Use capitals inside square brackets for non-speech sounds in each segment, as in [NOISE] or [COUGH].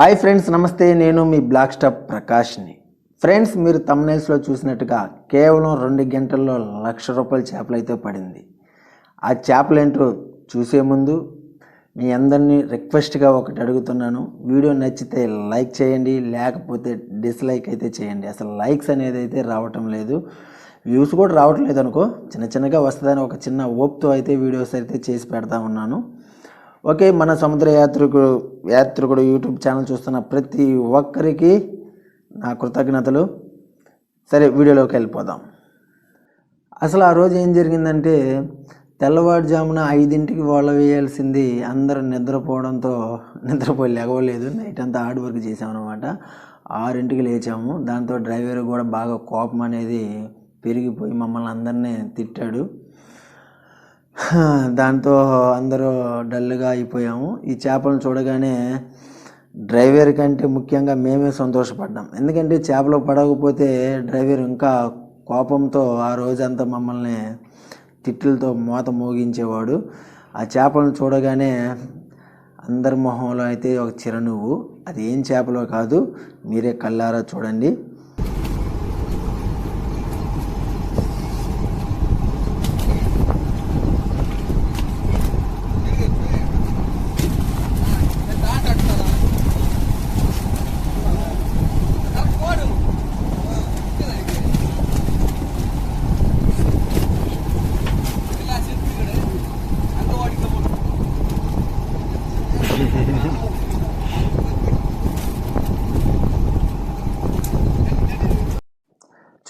Hi friends నమస్తే. నేను మీ బ్లాక్ స్టాప్ ప్రకాష్ని ఫ్రెండ్స్ మీరు తమ్నైల్స్లో చూసినట్టుగా కేవలం రెండు గంటల్లో లక్ష రూపాయల చేపలు అయితే పడింది. ఆ చేపలు ఏంటో చూసే ముందు మీ అందరినీ రిక్వెస్ట్గా ఒకటి అడుగుతున్నాను. వీడియో నచ్చితే లైక్ చేయండి లేకపోతే డిస్లైక్ అయితే చేయండి. అసలు లైక్స్ అనేది అయితే రావటం లేదు. వ్యూస్ కూడా రావట్లేదు అనుకో చిన్న చిన్నగా వస్తుందని ఒక చిన్న ఓప్తో అయితే వీడియోస్ అయితే చేసి పెడతా ఉన్నాను. ఓకే మన సముద్ర యాత్రికుడు యాత్రికుడు యూట్యూబ్ ఛానల్ చూస్తున్న ప్రతి ఒక్కరికి నా కృతజ్ఞతలు. సరే వీడియోలోకి వెళ్ళిపోదాం. అసలు ఆ రోజు ఏం జరిగిందంటే తెల్లవారుజామున ఐదింటికి వాళ్ళ వేయాల్సింది అందరూ నిద్రపోవడంతో నిద్రపోయి లేవలేదు. నైట్ అంతా హార్డ్ వర్క్ చేసామన్నమాట ఆరింటికి లేచాము. దాంతో డ్రైవర్ కూడా బాగా కోపం అనేది పెరిగిపోయి మమ్మల్ని అందరినీ తిట్టాడు. [LAUGHS] దాంతో అందరూ డల్గా అయిపోయాము. ఈ చేపలను చూడగానే డ్రైవర్ కంటే ముఖ్యంగా మేమే సంతోషపడ్డాం. ఎందుకంటే చేపలు పడకపోతే డ్రైవర్ ఇంకా కోపంతో ఆ రోజంతా మమ్మల్ని తిట్లతో మోత మోగించేవాడు. ఆ చేపలను చూడగానే అందరి మొహంలో అయితే ఒక చిరునవ్వు. అది ఏం చేపలో కాదు మీరే కళ్ళారా చూడండి.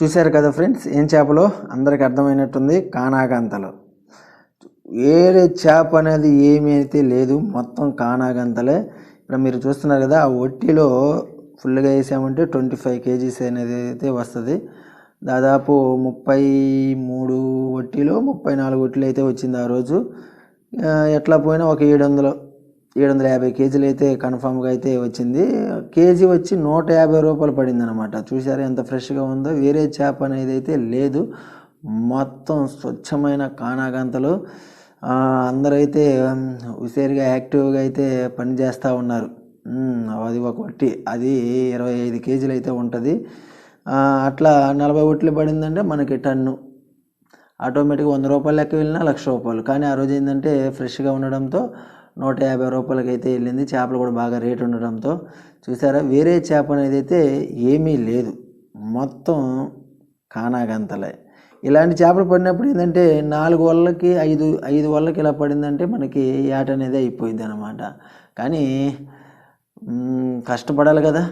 చూశారు కదా ఫ్రెండ్స్ ఏం చేపలో? అందరికి అర్థమైనట్టుంది కానాగంతలు. వేరే చేప అనేది ఏమీ అయితే లేదు మొత్తం కానాగంతలే. ఇప్పుడు మీరు చూస్తున్నారు కదా ఆ ఒట్టిలో ఫుల్గా వేసామంటే ట్వంటీ ఫైవ్ కేజీస్ అనేది అయితే వస్తుంది. దాదాపు ముప్పై మూడు ఒట్టిలో ముప్పై నాలుగు ఒట్టిలు అయితే వచ్చింది ఆ రోజు. ఎట్లా పోయినా ఒక ఏడు వందలు. ఏడు వందల యాభై కేజీలు అయితే కన్ఫామ్గా అయితే వచ్చింది. కేజీ వచ్చి నూట యాభై రూపాయలు పడింది అనమాట చూసారా ఎంత ఫ్రెష్గా ఉందో? వేరే చేప అనేది అయితే లేదు. మొత్తం స్వచ్ఛమైన కానాగంతలు. అందరూ అందరైతే ఉమ్, ఉసేరుగా యాక్టివ్గా అయితే పని చేస్తూ ఉన్నారు. అది ఒక వట్టి. అది ఇరవై ఐదు కేజీలు అయితే ఉంటుంది అట్లా నలభై ఒట్లు పడిందంటే మనకి టన్ను. ఆటోమేటిక్గా వంద రూపాయలు లెక్క వెళ్ళినా లక్ష రూపాయలు. కానీ ఆ రోజు ఏంటంటే ఫ్రెష్గా ఉండడంతో నూట యాభై రూపాయలకి అయితే వెళ్ళింది. చేపలు కూడా బాగా రేట్ ఉండడంతో చూసారా వేరే చేప అనేది అయితే ఏమీ లేదు. మొత్తం కానాగంతలే. ఇలాంటి చేపలు పడినప్పుడు ఏంటంటే నాలుగు వల్లకి ఐదు ఐదు వల్లకి ఇలా పడిందంటే మనకి ఏట అనేది అయిపోయింది అనమాట కానీ కష్టపడాలి కదా.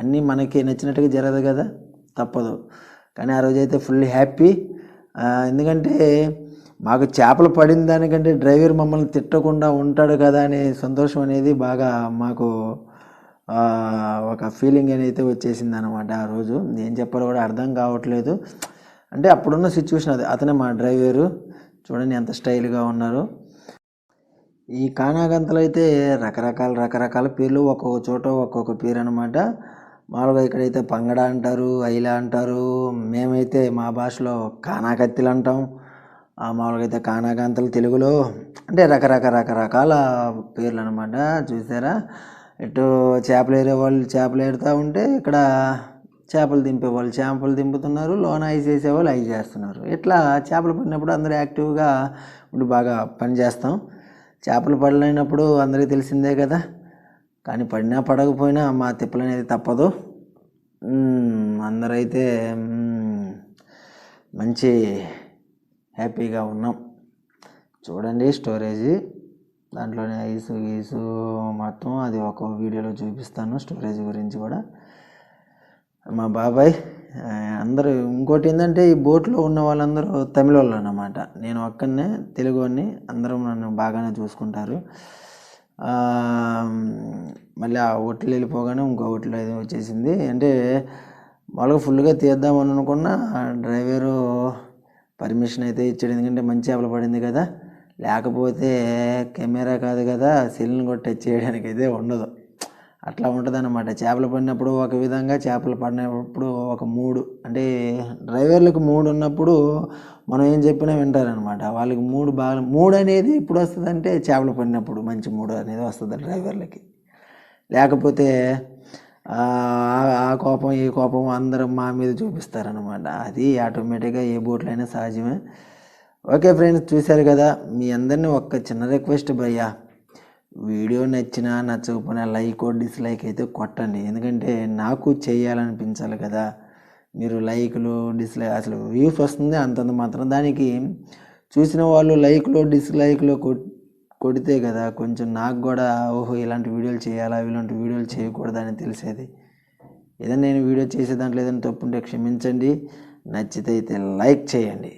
అన్నీ మనకి నచ్చినట్టుగా జరగదు కదా. తప్పదు. కానీ ఆ రోజైతే ఫుల్ హ్యాపీ. ఎందుకంటే మాకు చేపలు పడిన దానికంటే డ్రైవర్ మమ్మల్ని తిట్టకుండా ఉంటాడు కదా అనే సంతోషం అనేది బాగా మాకు ఒక ఫీలింగ్ అనేది వచ్చేసింది అనమాట ఆ రోజు. ఏం చెప్పాలో కూడా అర్థం కావట్లేదు. అంటే అప్పుడున్న సిచ్యువేషన్ అది. అతనే మా డ్రైవరు. చూడండి ఎంత స్టైల్గా ఉన్నారు. ఈ కానాగంతలు అయితే రకరకాల రకరకాల పేర్లు ఒక్కొక్క చోట ఒక్కొక్క పేరు అనమాట మామూలుగా ఇక్కడైతే పంగడ అంటారు ఐలా అంటారు. మేమైతే మా భాషలో కానాకత్తిలు అంటాం. మామూలుగా అయితే కానాకాంతలు తెలుగులో అంటే రకరకాల రకరకాల పేర్లు అనమాట చూసారా? ఇటు చేపలు ఏరే వాళ్ళు చేపలు ఏరుతూ ఉంటే ఇక్కడ చేపలు దింపేవాళ్ళు చేపలు దింపుతున్నారు లోన ఐస్ వేసేవాళ్ళు ఐస్ చేస్తున్నారు. ఇట్లా చేపలు పడినప్పుడు అందరూ యాక్టివ్గా ఉండి బాగా పని చేస్తాం. చేపలు పడలేనప్పుడు అందరికీ తెలిసిందే కదా. కానీ పడినా పడకపోయినా మా తిప్పలు అనేది తప్పదు. అందరైతే మంచి హ్యాపీగా ఉన్నాం. చూడండి స్టోరేజ్. దాంట్లోనే ఐసు గీసు మొత్తం అది ఒక వీడియోలో చూపిస్తాను స్టోరేజ్ గురించి కూడా. మా బాబాయ్ అందరూ ఇంకోటి ఏంటంటే ఈ బోట్లో ఉన్న వాళ్ళందరూ తమిళ వాళ్ళు అన్నమాట. నేను ఒక్కనే తెలుగు వాడిని అందరూ నన్ను బాగానే చూసుకుంటారు. మళ్ళీ ఆ హోటల్ వెళ్ళిపోగానే ఇంకో హోటల్ అయితే వచ్చేసింది. అంటే మామూలుగా ఫుల్గా తీద్దామని అనుకున్న డ్రైవరు పర్మిషన్ అయితే ఇచ్చాడు. ఎందుకంటే మంచి చేపలు పడింది కదా. లేకపోతే కెమెరా కాదు కదా సెల్ని కూడా టచ్ చేయడానికి అయితే ఉండదు. అట్లా ఉంటుంది అనమాట చేపలు పడినప్పుడు ఒక విధంగా చేపలు పడినప్పుడు ఒక మూడు అంటే డ్రైవర్లకు మూడు ఉన్నప్పుడు మనం ఏం చెప్పినా వింటారనమాట వాళ్ళకి మూడు బాగా మూడు అనేది ఎప్పుడు వస్తుందంటే చేపలు పడినప్పుడు మంచి మూడు అనేది వస్తుంది డ్రైవర్లకి. లేకపోతే ఆ కోపం ఈ కోపం అందరూ మా మీద చూపిస్తారనమాట అది ఆటోమేటిక్గా ఏ బోట్లైనా సహజమే. ఓకే ఫ్రెండ్స్ చూశారు కదా మీ అందరినీ ఒక్క చిన్న రిక్వెస్ట్ భయ్యా. వీడియో నచ్చినా నచ్చకపోయినా లైక్ డిస్లైక్ అయితే కొట్టండి. ఎందుకంటే నాకు చేయాలనిపించాలి కదా. మీరు లైక్లు డిస్లైక్ అసలు వ్యూస్ వస్తుంది అంతంత మాత్రం. దానికి చూసిన వాళ్ళు లైక్లు డిస్లైక్లు కొట్ కొడితే కదా కొంచెం నాకు కూడా ఓహో ఇలాంటి వీడియోలు చేయాలా ఇలాంటి వీడియోలు చేయకూడదని తెలిసేది. ఏదైనా నేను వీడియో చేసే దాంట్లో ఏదైనా తప్పు ఉంటే క్షమించండి. నచ్చితే అయితే లైక్ చేయండి.